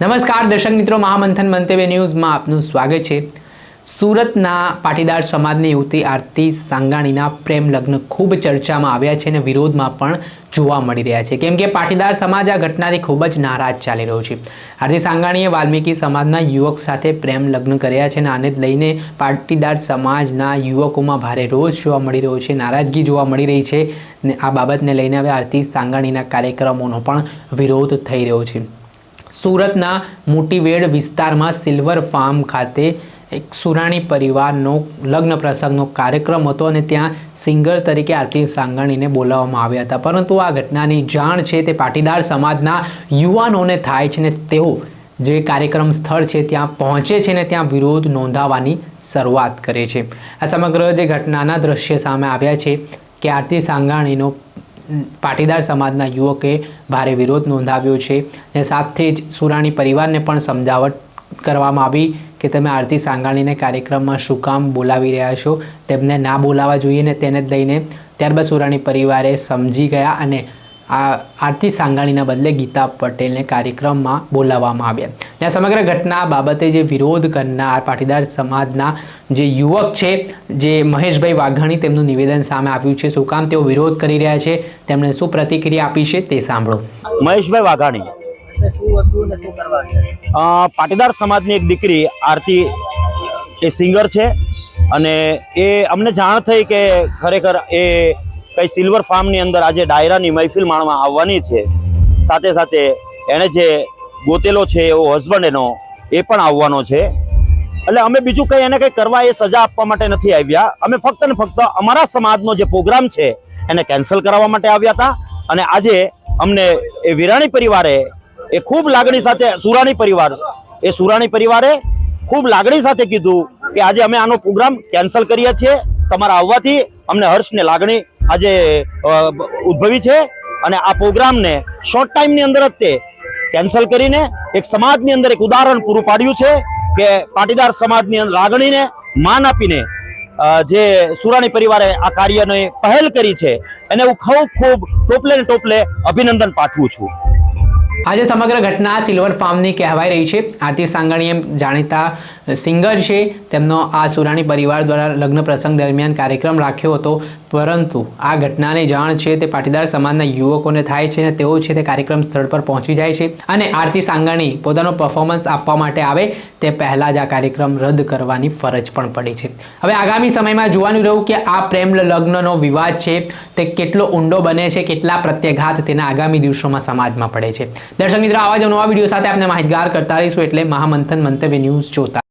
નમસ્કાર, દર્શક મિત્રો, મહામંથન મંતવ્ય ન્યૂઝમાં આપનું સ્વાગત છે. સુરતના પાટીદાર સમાજની યુવતી આરતી સાંગાણીના પ્રેમ લગ્ન ખૂબ ચર્ચામાં આવ્યા છે અને વિરોધમાં પણ જોવા મળી રહ્યા છે. કેમ કે પાટીદાર સમાજ આ ઘટનાથી ખૂબ જ નારાજ ચાલી રહ્યો છે. આરતી સાંગાણીએ વાલ્મીકી સમાજના યુવક સાથે પ્રેમ લગ્ન કર્યા છે અને આને લઈને પાટીદાર સમાજના યુવકોમાં ભારે રોષ જોવા મળી રહ્યો છે, નારાજગી જોવા મળી રહી છે ને આ બાબતને લઈને હવે આરતી સાંગાણીના કાર્યક્રમોનો પણ વિરોધ થઈ રહ્યો છે. સુરતના મોટીવેડ વિસ્તારમાં સિલ્વર ફાર્મ ખાતે એક સુરાણી પરિવારનો લગ્ન પ્રસંગનો કાર્યક્રમ હતો અને ત્યાં સિંગર તરીકે આરતી સાંગાણીને બોલાવવામાં આવ્યા હતા. પરંતુ આ ઘટનાની જાણ છે તે પાટીદાર સમાજના યુવાનોને થાય છે ને તેઓ જે કાર્યક્રમ સ્થળ છે ત્યાં પહોંચે છે ને ત્યાં વિરોધ નોંધાવવાની શરૂઆત કરે છે. આ સમગ્ર જે ઘટનાના દ્રશ્ય સામે આવ્યા છે કે આરતી સાંગાણીનો પાટીદાર સમાજના યુવકે ભારે વિરોધ નોંધાવ્યો છે ને સાથે જ સુરાણી પરિવારને પણ સમજાવટ કરવામાં આવી કે તમે આરતી સાંગાણીને કાર્યક્રમમાં શું કામ બોલાવી રહ્યા છો? તેમને ના બોલાવવા જોઈએ ને તેને જ લઈને ત્યારબાદ સુરાણી પરિવારે સમજી ગયા અને આ આરતી સાંગાણીના બદલે ગીતા પટેલને કાર્યક્રમમાં બોલાવવામાં આવ્યા. અને આ સમગ્ર ઘટના બાબતે જે વિરોધ કરનાર પાટીદાર સમાજના જે યુવક છે, જે મહેશભાઈ વાઘાણી તેમનું નિવેદન સામે આવ્યું છે, શું કામ તેઓ વિરોધ કરી રહ્યા છે, તેમણે શું પ્રતિક્રિયા આપી છે તે સાંભળો. મહેશભાઈ વાઘાણી. પાટીદાર સમાજની એક દીકરી આરતી એ સિંગર છે અને એ અમને જાણ થઈ કે ખરેખર એ કઈ સિલ્વર ફાર્મની અંદર આજે ડાયરાની મહેફિલ માણવા આવવાની છે. સાથે સાથે એણે જે ગોતેલો છે એવો હસબન્ડ એનો, એ પણ આવવાનો છે. એટલે અમે બીજું કંઈ એને કંઈ કરવા એ સજા આપવા માટે નથી આવ્યા. અમે ફક્ત ને ફક્ત અમારા સમાજનો જે પ્રોગ્રામ છે, એને કેન્સલ કરાવવા માટે આવ્યા હતા. અને આજે અમને એ વિરાણી પરિવારે, એ ખૂબ લાગણી સાથે, સુરાણી પરિવાર, એ સુરાણી પરિવારે ખૂબ લાગણી સાથે કીધું કે આજે અમે આનો પ્રોગ્રામ કેન્સલ કરીએ છીએ. તમારા આવવાથી અમને હર્ષ ને લાગણી આજે ઉદ્ભવી છે અને આ પ્રોગ્રામને શોર્ટ ટાઈમની અંદર જ તે કેન્સલ કરીને એક સમાજની અંદર એક ઉદાહરણ પૂરું પાડ્યું છે કે પાટીદાર સમાજની લાગણીને માન આપીને જે સુરાણી પરિવારે આ કાર્યને પહેલ કરી છે, એને હું ખૂબ ખૂબ ટોપલે ને ટોપલે અભિનંદન પાઠવું છું. આજે સમગ્ર ઘટના સિલ્વર ફાર્મની કહેવાઈ રહી છે. આરતી સાંગાણી જાણીતા સિંગર છે. તેમનો આ સુરાણી પરિવાર દ્વારા લગ્ન પ્રસંગ દરમિયાન કાર્યક્રમ રાખ્યો હતો. પરંતુ આ ઘટનાની જાણ છે તે પાટીદાર સમાજના યુવકોને થાય છે અને તેઓ છે તે કાર્યક્રમ સ્થળ પર પહોંચી જાય છે અને આરતી સાંગણી પોતાનો પરફોર્મન્સ આપવા માટે આવે તે પહેલાં જ આ કાર્યક્રમ રદ કરવાની ફરજ પણ પડી છે. હવે આગામી સમયમાં જોવાનું રહ્યું કે આ પ્રેમ લગ્નનો વિવાદ છે તે કેટલો ઊંડો બને છે, કેટલા પ્રત્યાઘાત તેના આગામી દિવસોમાં સમાજમાં પડે છે. દર્શક મિત્રો, આવા જ નવા વીડિયો સાથે આપણે માહિતગાર કરતા રહીશું એટલે મહામંથન મંતવ્ય ન્યૂઝ જોતા